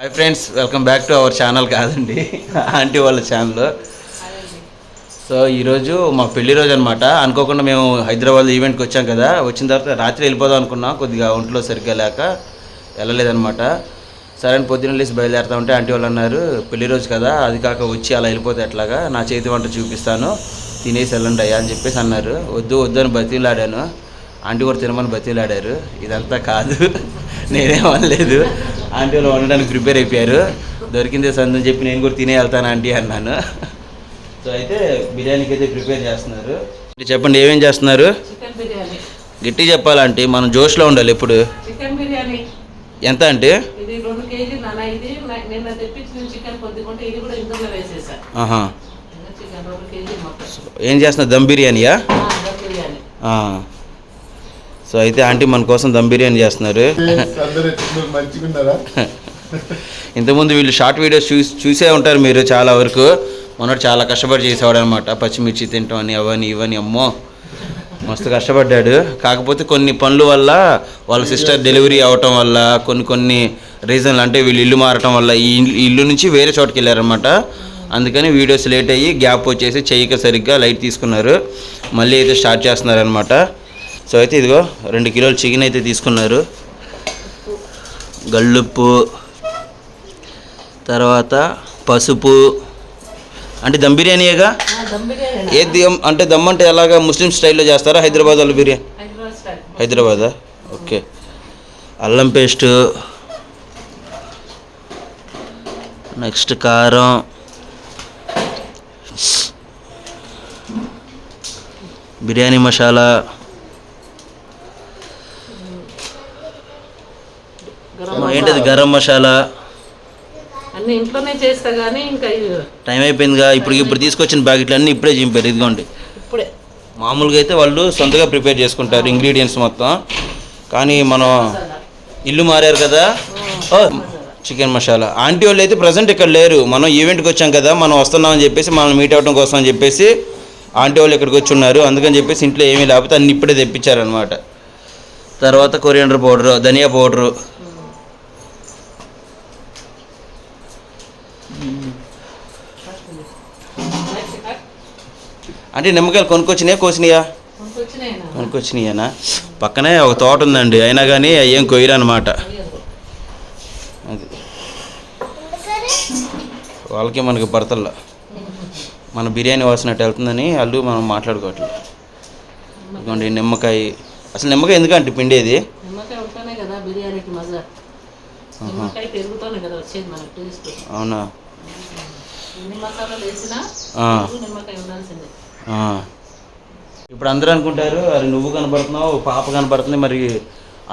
Hi friends welcome back to our channel కాదండి. Aunty వాళ్ళ channel so ఈరోజు మా పెళ్ళి రోజు అనమాట అనుకోకుండా మేము హైదరాబాద్ ఈవెంట్కి వచ్చాం కదా. వచ్చిన తర్వాత రాత్రి వెళ్ళిపోదాం అనుకున్నాం. కొద్దిగా ఒంట్లో సరిగ్గా లేక వెళ్ళలేదనమాట సరే అని పొద్దున్న లేసి బయలుదేరుతా ఉంటే ఆంటీ వాళ్ళు అన్నారు పెళ్ళి రోజు కదా అది కాక వచ్చి అలా వెళ్ళిపోతే ఎట్లాగా? నా చేతి వంట చూపిస్తాను. తినేసి వెళ్ళండి అయ్యా అని చెప్పేసి అన్నారు. వద్దు వద్దు అని బతిలాడాను ఆంటీ కూడా తినమని బతిలాడారు ఇదంతా కాదు. నేనేం అనలేదు. ఆంటీ వాళ్ళు వండడానికి ప్రిపేర్ అయిపోయారు. దొరికిందే సందని చెప్పి నేను కూడా తినే వెళ్తాను ఆంటీ అన్నాను. సో అయితే బిర్యానీకి అయితే ప్రిపేర్ చేస్తున్నారు. చెప్పండి ఏమేం చేస్తున్నారు? గట్టి చెప్పాలంటే మనం జోష్లో ఉండాలి ఎప్పుడు? ఎంత అంటే ఏం చేస్తున్నారు? దమ్ బిర్యానీయా. సో అయితే ఆంటీ మన కోసం దమ్ బిర్యానీ చేస్తున్నారు. ఇంతకుముందు వీళ్ళు షార్ట్ వీడియోస్ చూసి చూసే ఉంటారు మీరు చాలా వరకు. మొన్నటి చాలా కష్టపడి చేసేవాడు అనమాట పచ్చిమిర్చి తింటాం అని అవని ఇవని అమ్మో. మస్తు కష్టపడ్డాడు. కాకపోతే కొన్ని పనుల వల్ల వాళ్ళ సిస్టర్ డెలివరీ అవటం వల్ల కొన్ని కొన్ని రీజన్లు అంటే వీళ్ళు ఇల్లు మారటం వల్ల ఈ ఇల్లు- ఈ ఇల్లు నుంచి వేరే చోటుకి వెళ్ళారనమాట అందుకని వీడియోస్ లేట్ అయ్యి గ్యాప్ వచ్చేసి చెయ్యిక సరిగ్గా లైట్ తీసుకున్నారు. మళ్ళీ అయితే స్టార్ట్ చేస్తున్నారనమాట సో అయితే ఇదిగో రెండు కిలోలు చికెన్ అయితే తీసుకున్నారు. గల్లుప్పు తర్వాత పసుపు అంటే దమ్ బిర్యానీయేగా? ఆ, దమ్ బిర్యానీ ఏ దమ్ అంటే దమ్ అంటే ఎలాగా ముస్లిం స్టైల్లో చేస్తారా? హైదరాబాద్ వాళ్ళు బిర్యానీ హైదరాబాదా? ఓకే. అల్లం పేస్ట్. నెక్స్ట్ కారం. బిర్యానీ మసాలా. ఏంటది గరం మసాలా? అన్ని ఇంట్లోనే చేస్తా కానీ ఇంకా టైం అయిపోయిందిగా ఇప్పుడు ఇప్పుడు తీసుకొచ్చిన ప్యాకెట్లు అన్నీ ఇప్పుడే చింపారు ఇదిగోండి. ఇప్పుడే. మామూలుగా అయితే వాళ్ళు సొంతగా ప్రిపేర్ చేసుకుంటారు ఇంగ్రీడియంట్స్ మొత్తం. కానీ మనం ఇల్లు మారారు కదా. చికెన్ మసాలా. ఆంటీ వాళ్ళు అయితే ప్రజెంట్ ఇక్కడ లేరు. మనం ఈవెంట్కి వచ్చాం కదా మనం వస్తున్నామని చెప్పేసి మనం మీట్ అవ్వడం కోసం అని చెప్పేసి ఆంటీ వాళ్ళు ఇక్కడికి వచ్చి ఉన్నారు. అందుకని చెప్పేసి ఇంట్లో ఏమీ లేకపోతే అన్ని ఇప్పుడే తెప్పించారనమాట తర్వాత కొరియండర్ పౌడరు ధనియా పౌడరు అంటే నిమ్మకాయలు కొనుక్కొచ్చినాయా కోసినాయా? కొనుక్కొచ్చినాయినా? పక్కనే ఒక తోట ఉందండి. అయినా కానీ ఏం కొయ్యరు అనమాట అది. వాళ్ళకి మనకి భర్తల్లో మన బిర్యానీ వాసనట్టు వెళ్తుందని వాళ్ళు మనం మాట్లాడుకోవట్లేదు. ఇదిగోండి నిమ్మకాయ. అసలు నిమ్మకాయ ఎందుకంటే పిండేది? అవునా? ఇప్పుడు అందరూ అనుకుంటారు అరే నువ్వు కనబడుతున్నావు పాప కనబడుతుంది. మరి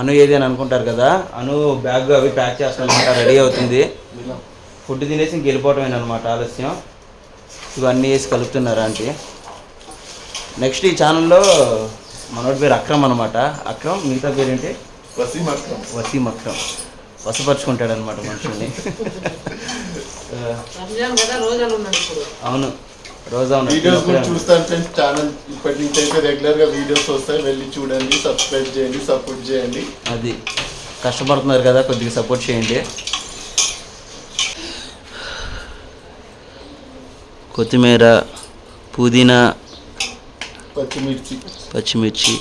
అను ఏది అని అనుకుంటారు కదా అను బ్యాగ్ అవి ప్యాక్ చేస్తానమాట రెడీ అవుతుంది. ఫుడ్ తినేసి ఇంక వెళ్ళిపోవటమేనమాట ఆలస్యం. ఇవన్నీ వేసి కలుపుతున్నారు ఆంటీ? నెక్స్ట్ ఈ ఛానల్లో మనోడి పేరు అక్రమ్ అనమాట అక్రమ్ మిగతా పేరేంటి? వసీం అక్రమ్. వసీం అక్రమ్. వసపరుచుకుంటాడు అనమాట మనుషుల్ని అవును. రోజా వీడియోస్ కూడా చూస్తాను ఫ్రెండ్స్ ఛానల్ ఇప్పటి నుంచి అయితే రెగ్యులర్గా వీడియోస్ వస్తాయి. వెళ్ళి చూడండి సబ్స్క్రైబ్ చేయండి సపోర్ట్ చేయండి. అది కష్టపడుతున్నారు కదా కొద్దిగా సపోర్ట్ చేయండి. కొత్తిమీర పుదీనా పచ్చిమిర్చి. పచ్చిమిర్చి.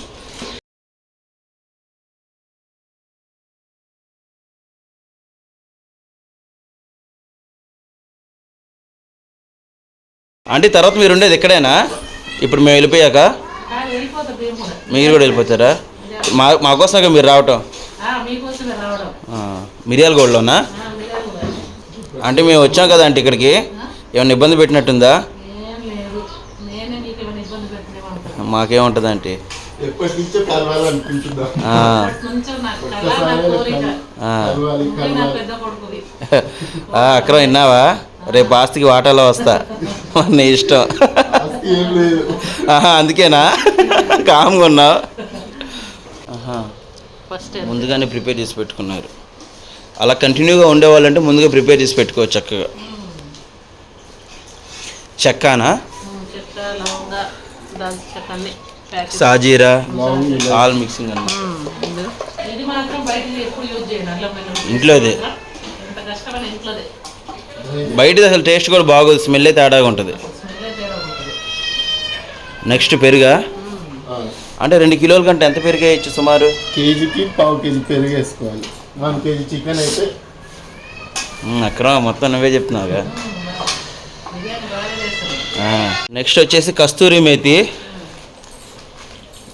అంటే తర్వాత మీరు ఉండేది ఎక్కడైనా? ఇప్పుడు మేము వెళ్ళిపోయాక? మీరు కూడా వెళ్ళిపోతారా? మా మా కోసమే మీరు రావటం? ఆ, మీకోసమే రావడం. ఆ, మిరియాల కూడా. అంటే మేము వచ్చాం కదా అంటే ఇక్కడికి. ఏమైనా ఇబ్బంది పెట్టినట్టుందా? మాకేముంటుంది అంటే అక్రమ్ విన్నావా? రేపు ఆస్తికి వాటాలో వస్తా. నీ ఇష్టం. అందుకేనా? కామ్గా ఉన్నావు. ముందుగానే ప్రిపేర్ చేసి పెట్టుకున్నారు. అలా కంటిన్యూగా ఉండేవాళ్ళంటే ముందుగా ప్రిపేర్ చేసి పెట్టుకోవచ్చు చక్కగా. చెక్కానా? అన్ని సాజీరా ఆల్ మిక్సింగ్ అన్నమాట. ఇది మాత్రం బయట ఎప్పుడు యూజ్ చేయండి అల్లం వెల్లుల్లి ఇంట్లోదే. బయటది అసలు టేస్ట్ కూడా బాగోదు స్మెల్ తేడాగా ఉంటుంది. నెక్స్ట్ పెరుగా? అంటే రెండు కిలోల కంటే ఎంత పెరుగు సుమారు? కేజీకి పావు కేజీ పెరుగు వేసుకోవాలి. వన్ కేజీ చికెన్ అయితే అక్రమ మొత్తం నువ్వే చెప్తున్నావుగా. నెక్స్ట్ వచ్చేసి కస్తూరి మేతి.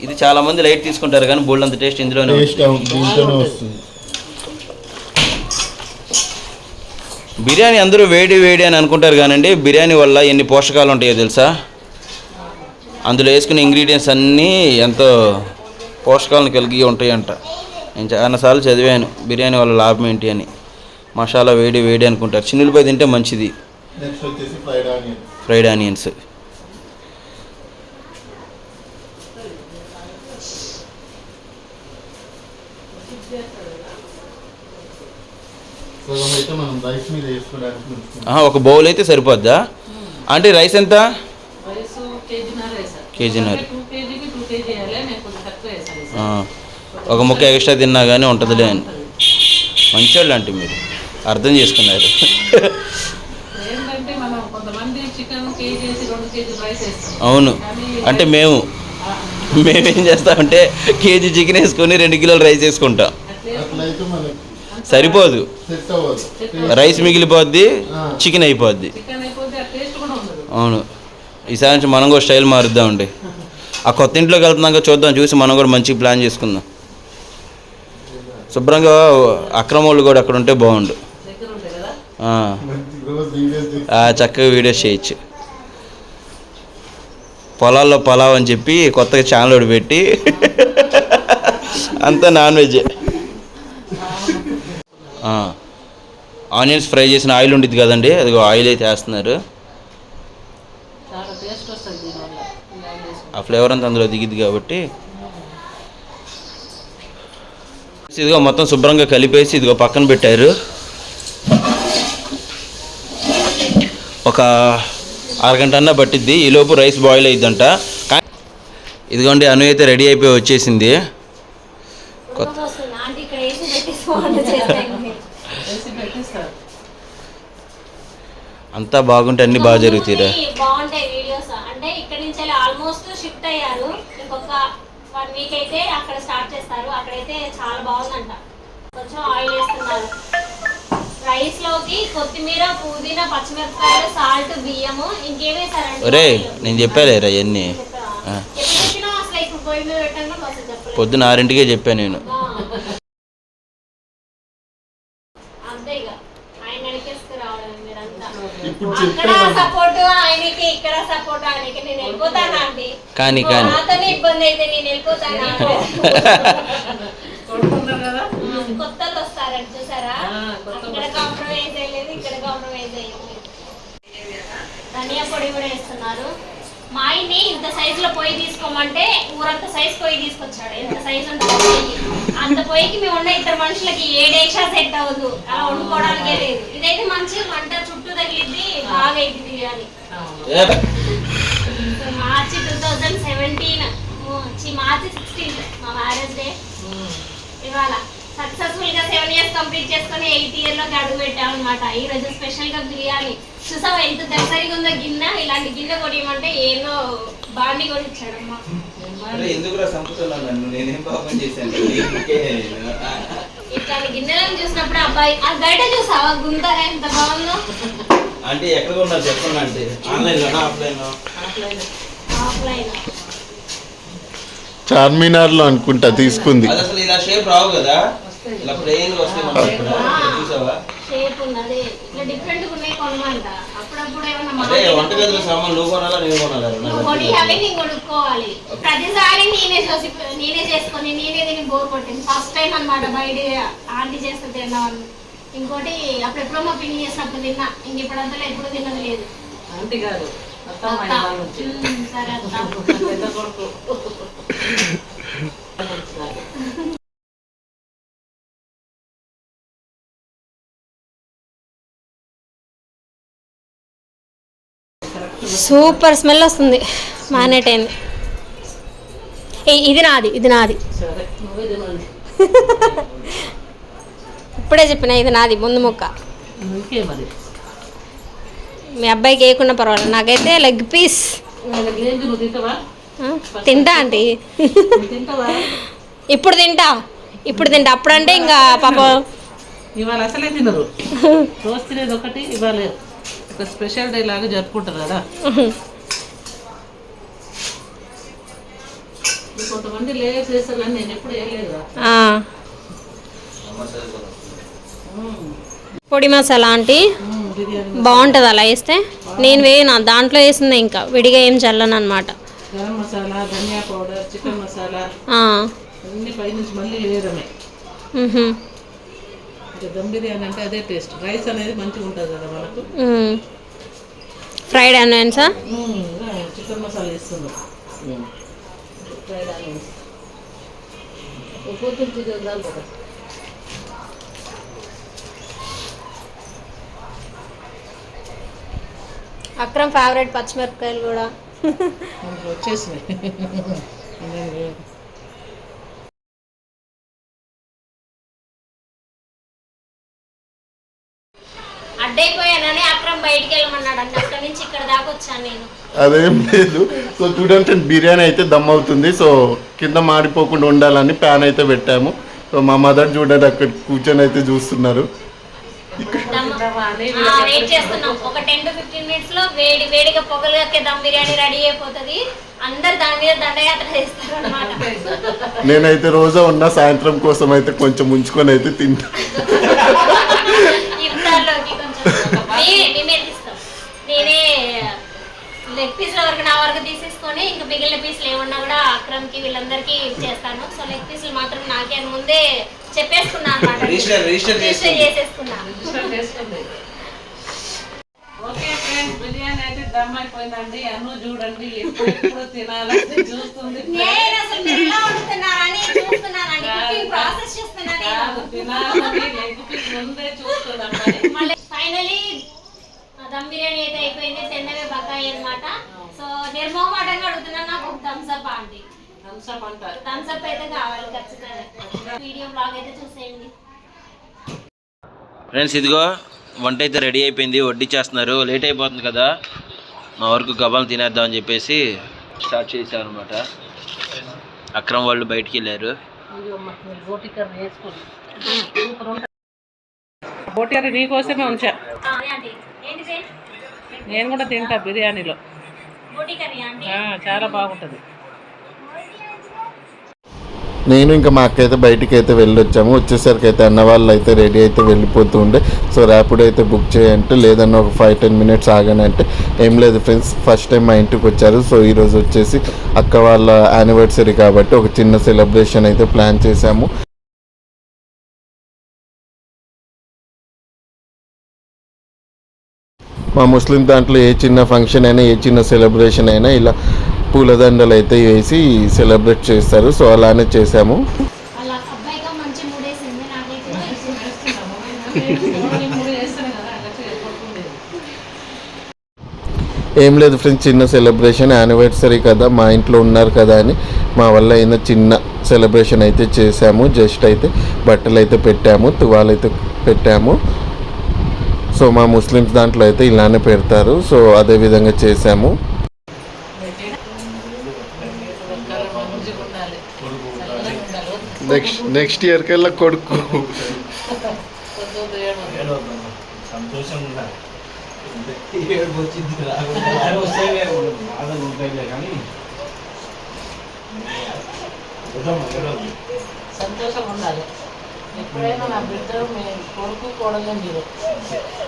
ఇది చాలా మంది లైట్ తీసుకుంటారు కానీ బోల్డ్ అంత టేస్ట్ ఇందులోనే వస్తుంది. బిర్యానీ అందరూ వేడి వేడి అని అనుకుంటారు కానండి బిర్యానీ వల్ల ఎన్ని పోషకాలు ఉంటాయో తెలుసా? అందులో వేసుకునే ఇంగ్రీడియంట్స్ అన్నీ ఎంతో పోషకాలను కలిగి ఉంటాయంట. నేను చాలాసార్లు చదివాను బిర్యానీ వల్ల లాభం ఏంటి అని. మసాలా వేడి వేడి అనుకుంటారు. చిన్నులపై తింటే మంచిది. ఫ్రైడ్ ఆనియన్స్ సగం అయితే మనం రైస్ మీద వేసుకోవడానికి ఉంచుకుంటాం ఆహా, ఒక బౌల్ అయితే సరిపోద్దా? అంటే రైస్ ఎంత? కేజీన్నర ఒక ముక్క ఎక్స్ట్రా తిన్నా కానీ ఉంటుందిలే అని. మంచోళ్ళు అంటే మీరు. అర్థం చేసుకున్నారు. ఏంటంటే మనం కొంతమంది చికెన్ కేజీ వేసి రెండు కేజీ రైస్ వేస్తాం. అవును. అంటే మేము. మేమేం చేస్తామంటే కేజీ చికెన్ వేసుకొని రెండు కిలోలు రైస్ వేసుకుంటాం. సరిపోదు. సెట్ అవ్వదు. రైస్ మిగిలిపోద్ది చికెన్ అయిపోద్ది. చికెన్ అయిపోతే ఆ టేస్ట్ కూడా ఉండదు. అవును. ఈసారి నుంచి మనం కూడా స్టైల్ మారుద్దామండి. ఆ కొత్త ఇంట్లోకి వెళ్తున్నాక చూద్దాం చూసి మనం కూడా మంచి ప్లాన్ చేసుకుందాం. శుభ్రంగా అక్రమ వాళ్ళు కూడా అక్కడ ఉంటే బాగుండు. చక్కగా వీడియోస్ చేయొచ్చు. పొలాల్లో పలావ్ అని చెప్పి కొత్తగా ఛానల్ ఒకటి పెట్టి అంతా నాన్ వెజ్ ఆనియన్స్ ఫ్రై చేసిన ఆయిల్ ఉండిద్ది కదండి అదిగో ఆయిల్ అయితే వేస్తున్నారు. ఆ ఫ్లేవర్ అంతా అందులో దిగిద్ది కాబట్టి. ఇదిగో మొత్తం శుభ్రంగా కలిపేసి ఇదిగో పక్కన పెట్టారు. ఒక అరగంట అన్నా పట్టిద్ది ఈలోపు రైస్ బాయిల్ అయిద్దంట. ఇదిగోండి అను అయితే రెడీ అయిపోయి వచ్చేసింది. కొత్త వస్తుంది ఆంటీ ఇక్కడ వేసి పెట్టేసి వంట చేస్తాను వేసి పెట్టిస్తారు అంతా బాగుంటే అన్నీ బాగా జరుగుతాయిరా. బాగుంటాయి వీడియోస్. అంటే ఇక్కడ నుంచి ఆల్మోస్ట్ షిఫ్ట్ అయ్యారు. ఇంకొక వన్ వీక్ అయితే అక్కడ స్టార్ట్ చేస్తారు. అక్కడైతే చాలా బాగుందంట. కొంచెం ఆయిల్ వేస్తున్నారు. రైస్లోకి కొత్తిమీర పుదీనా పచ్చిమిరపకాయలు సాల్ట్ బియ్యము ఇంకేం వేసారండి ఒరే నేను చెప్పాలేరా ఇవన్నీ పొద్దున ఆరింటికే చెప్పాను నేను ఆ. అంతే ఇక ఆయన అడిగేసుకు రావడం మీరంతా ఇప్పుడు సపోర్ట్ ఆయనకి ఇక్కడ సపోర్ట్ ఆయనకి. నేను వెళ్ళిపోతానా అండి? కానీ కానీ. నాతోనే ఇబ్బంది అయితే నేను వెళ్ళిపోతానా? కొత్తలు వస్తారని చూసారా? అక్కడ కాంప్రమైజ్ అయ్యలేదు ఇక్కడ కాంప్రమైజ్ అయ్యలేదు ధనియా పొడి కూడా వేస్తున్నారు. మా ఆయన్ని ఇంత సైజు లో పొయ్యి తీసుకోమంటే ఊరంత సైజ్ పొయ్యి తీసుకొచ్చాడు. ఎంత సైజు ఉంటుంది పొయ్యి. అంత పొయ్యికి మేము ఉన్న ఇద్దరు మనుషులకి ఏడేక్షా సెట్ అవ్వదు. అలా వండుకోవడానికే లేదు. ఇదైతే మంచి మంట చుట్టూ తగిలిద్ది బాగా అయింది అవును March two thousand seventeen March sixteenth మా మ్యారేజ్ డే. ఇవాళ సక్సెస్ఫుల్గా సెవెన్ ఇయర్స్ కంప్లీట్ చేసుకొని ఎయిత్ ఇయర్లోకి అడుగు పెట్టాం అనమాట ఈ రోజు స్పెషల్గా బిర్యానీ. చూసావా ఎంత దసరిగా ఉందో గిన్నె? ఇలాంటి గిన్నె కొనియమంటే ఏదో బాండి కూడా ఇచ్చాడమ్మా ఎందుకు సంపుతున్నాను నన్ను? నేనేం పాపం చేశాను? ఇట్లాంటి గిన్నెలను చూసినప్పుడు అబ్బాయి ఆ గైడ చూసావా గుంత ఎంత బాగుందో? అంటే ఎక్కడ ఉన్నారు? చెప్పండి అంటే ఆన్లైన్లోనా ఆఫ్లైన్లో ఆఫ్లైన్ ఆఫ్లైన్ చార్మినార్లో అనుకుంటా తీసుకుంది. అసలు ఇలా షేప్ రావు కదా? ఇలా ప్లెయిన్ వస్తే మనకి ఇక్కడ ఇక్కడ చూసావా? షేప్ ఉన్నది. ఇట్లా డిఫరెంట్ ఉన్నాయి కొనమంట. అప్పుడప్పుడు ఏమన్నా అదే వంటగదిలో సామాన్ నువ్వు కొనాలా నేను కొనాలా? నువ్వు కొనియాలి నేను కొనుక్కోవాలి. ప్రతిసారి నేనే చూసి నేనే చేసుకొని నేనే దీన్ని బోర్ కొట్టింది. ఫస్ట్ టైం అన్నమాట బయట ఆంటీ చేస్తే తిన్నాను ఇంకోటి అప్పుడెప్పుడో మా పిన్ని చేసినప్పుడు తిన్నా. ఇంక ఇప్పుడంతా ఎప్పుడు తిన్నది లేదు. ఆంటీ సరే అత్త. సూపర్ స్మెల్ వస్తుంది. మ్యానేట్ అయింది ఇది నాది ఇది నాది. ఇప్పుడే చెప్పిన ఇది నాది ముందు ముక్క. మీ అబ్బాయికి వేయకుండా పర్వాలేదు. నాకైతే లెగ్ పీస్. తింటా తింటావా? ఇప్పుడు తింటా. ఇప్పుడు తింటా. అప్పుడంటే ఇంకా పాప ఇవాళ అసలే తినరు. ఒకటి ఒక స్పెషల్ డే లాగా జరుపుకుంటారు కదా. కొంతమంది లేయర్స్ వేస్తారు కానీ నేను ఎప్పుడు వేయలేదు పొడి మసాలా బిర్యానీ బాగుంటుంది అలా వేస్తే. నేను వేయను దాంట్లో వేసిందే ఇంకా. విడిగా ఏం చల్లను అనమాట గరం మసాలా ధనియా పౌడర్ చికెన్ మసాలా. అన్ని పైనుంచి మళ్ళీ వేయడమే. దమ్ బిర్యానీ అంటే అదే టేస్ట్. రైస్ అనేది మంచిగా ఉంటుంది కదా మనకు? ఫ్రైడ్ ఆనియన్సా చికెన్ మసాలా వేస్తున్నాం ఫ్రైడ్ ఆనియన్స్. చికెన్ చాలు కదా? అక్రమ్ ఫేవరెట్ పచ్చిమిరపకాయలు కూడా. వచ్చేసినాయి. నేను అడ్డైపోయానని అక్రమ్ బయటికి వెళ్ళమన్నాడు అండి అక్కడి నుంచి ఇక్కడ దాకా వచ్చాను నేను. అదేం లేదు. సో చూడండి బిర్యానీ అయితే దమ్ అవుతుంది సో కింద మాడిపోకుండా ఉండాలని ప్యాన్ అయితే పెట్టాము. సో మా మదర్ చూడండి అక్కడ కూర్చొని అయితే చూస్తున్నారు. వెయిట్ చేస్తున్నాం. ఒక టెన్ టు ఫిఫ్టీన్ మినిట్స్లో వేడి వేడిగా పొగలుగా దమ్ బిర్యానీ రెడీ అయిపోతుంది. అందరు దాని మీద దండయాత్ర చేస్తారు అనమాట నేనైతే రోజా ఉన్న సాయంత్రం కోసం అయితే కొంచెం ఉంచుకొని అయితే తింటా ఇఫ్తార్లోకి కొంచెం మే- మేమే తీస్తాం నేనే లెగ్ పీస్ల వరకు నా వరకు తీసేసుకొని ఇంకా మిగిలిన పీసులు ఏమన్నా కూడా అక్రమ్కి వీళ్ళందరికీ చేస్తాను. సో లెగ్ పీసులు మాత్రం నాకే అని ముందే చెప్పేసుకున్నా అనమాట రిజిస్టర్-. చేసేసుకున్నా. ఓకే ఫ్రెండ్స్ బిర్యానీ అయితే దమ్ అయిపోయిందండి. అన్ను చూడండి ఎప్పుడు ఎప్పుడు తినాలని చూస్తుంది నేను అసలు మీరు ఎలా వండుతున్నారని చూస్తున్నానండి కుకింగ్ ప్రాసెస్ చేస్తున్నా నేను. కాదు, తినాలని లెగ్ పీస్ ముందే చూస్తుంది అమ్మాయి మళ్ళీ ఫైనలీ దమ్ బిర్యానీ అయితే అయిపోయింది తిన్నవే బకాయి అన్నమాట. సో నిర్మోహమాటంగా అడుగుతున్నాను నాకు ఒక Thums Up aunty Thums Up అంటారు. థమ్స్ అప్ అయితే కావాలి ఖచ్చితంగా. వీడియో బ్లాగ్ అయితే చూసేయండి. ఫ్రెండ్స్ ఇదిగో వంట అయితే రెడీ అయిపోయింది వడ్డిచ్చేస్తున్నారు. లేట్ అయిపోతుంది కదా. మా వరకు గబాలు తినేద్దాం అని చెప్పేసి స్టార్ట్ చేశారు అనమాట అక్రమ్ వాళ్ళు బయటికి వెళ్ళారు బోటి కర్రీ వేసుకోండి సూపర్ ఉంటుంది. బోటి కర్రీ నీకోసమే ఉంచా. నేను కూడా తింటా బిర్యానీలో. చాలా బాగుంటుంది. నేను ఇంకా మా అక్క అయితే బయటికి అయితే వెళ్ళొచ్చాము. వచ్చేసరికి అయితే అన్న వాళ్ళు అయితే రెడీ అయితే వెళ్ళిపోతూ ఉండే. సో ర్యాపిడ్ అయితే బుక్ చేయంటే లేదన్న ఒక ఫైవ్ టెన్ మినిట్స్ ఆగానంటే ఏం లేదు ఫ్రెండ్స్ ఫస్ట్ టైం మా ఇంటికి వచ్చారు. సో ఈరోజు వచ్చేసి అక్క వాళ్ళ యానివర్సరీ కాబట్టి ఒక చిన్న సెలబ్రేషన్ అయితే ప్లాన్ చేశాము. మా ముస్లిం దాంట్లో ఏ చిన్న ఫంక్షన్ అయినా ఏ చిన్న సెలబ్రేషన్ అయినా ఇలా పూలదండలు అయితే వేసి సెలబ్రేట్ చేస్తారు. సో అలానే చేశాము. వాళ్ళ అబ్బాయిగా మంచి మూడేసింది నాకైతే ఏం లేదు ఫ్రెండ్స్ చిన్న సెలబ్రేషన్ యానివర్సరీ కదా మా ఇంట్లో ఉన్నారు కదా అని. మా వల్ల అయిన చిన్న సెలబ్రేషన్ అయితే చేశాము. జస్ట్ అయితే బట్టలు అయితే పెట్టాము తువాలైతే పెట్టాము. సో మా ముస్లిమ్స్ దాంట్లో అయితే ఇలానే పెడతారు. సో అదే విధంగా చేశాము. నెక్స్ట్ నెక్స్ట్ ఇయర్ కల్లా కొడుకు. సంతోషం ఉండాలి. ఎప్పుడైనా నా బిడ్డ మీ కొడుకు కోడలే మీరు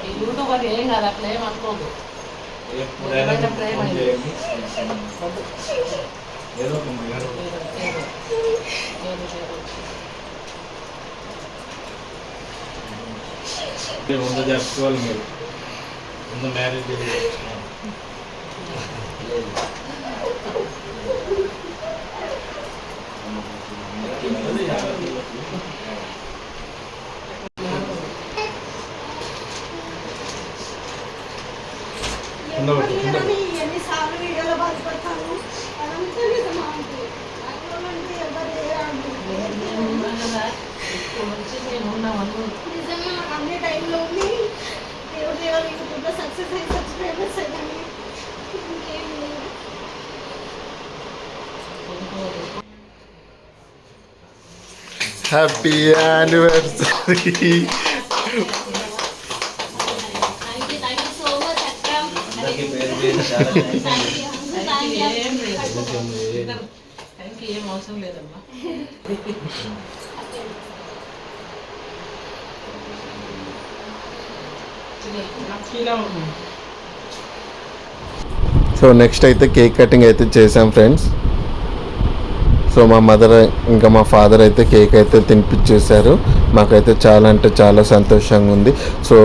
ఈ యూట్యూబ్ అని ఏం కాదు అట్లా ఏం అనుకోదు నిజమైన ప్రేమ ఇది. వద్దు. ఏదో, ఏదో. ఏదో, ఏదో. ముందు జరుపుకోవాలి మీరు ముందు మ్యారేజ్ ఎన్నిసార్లు వీడియోలో బాధపడతాను అదంతా నిజమా అంటే నాకు అంటే ఎవరు లేరా అంటే ఇప్పుడు నుంచి మేము ఉన్నామని నిజంగా నాకు అన్ని టైంలో ఉంది దేవుడి దేవాలి యూట్యూబ్లో సక్సెస్ అయ్యి సబ్స్క్రైబర్స్ అయ్యాను ఇంకేం లేదు happy anniversary thank you thank you so much Akram అందరికీ పేరు పేరు చాలా థ్యాంక్ యూ థ్యాంక్ యూ ఏం అవసరం లేదమ్మా సో నెక్స్ట్ అయితే కేక్ కటింగ్ అయితే చేసాం ఫ్రెండ్స్. సో మా మదర్ ఇంకా మా ఫాదర్ అయితే కేక్ అయితే తినిపించేశారు. మాకైతే చాలా అంటే చాలా సంతోషంగా ఉంది. సో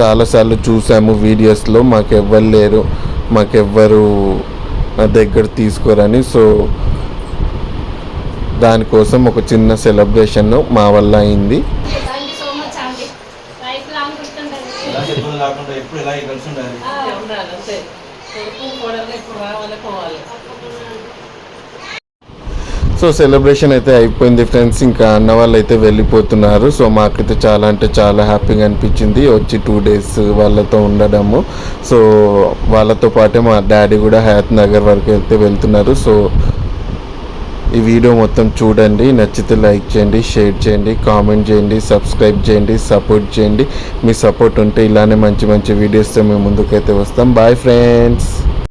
చాలాసార్లు చూసాము వీడియోస్లో మాకు ఎవ్వరు లేరు. మాకెవ్వరు దగ్గర తీసుకోరని సో దానికోసం ఒక చిన్న సెలబ్రేషన్ మా వల్ల అయింది. ఎప్పుడు సో సెలబ్రేషన్ అయితే అయిపోయింది ఫ్రెండ్స్ ఇంకా అన్న వాళ్ళు అయితే వెళ్ళిపోతున్నారు. సో మాకైతే చాలా అంటే చాలా హ్యాపీగా అనిపించింది. వచ్చి టూ డేస్ వాళ్ళతో ఉండడము. సో వాళ్ళతో పాటే మా డాడీ కూడా హయాత్ నగర్ వరకు అయితే వెళ్తున్నారు. సో ఈ వీడియో మొత్తం చూడండి. నచ్చితే లైక్ చేయండి షేర్ చేయండి కామెంట్ చేయండి సబ్స్క్రైబ్ చేయండి సపోర్ట్ చేయండి. మీ సపోర్ట్ ఉంటే ఇలానే మంచి మంచి వీడియోస్తో మేము ముందుకైతే వస్తాం. Bye friends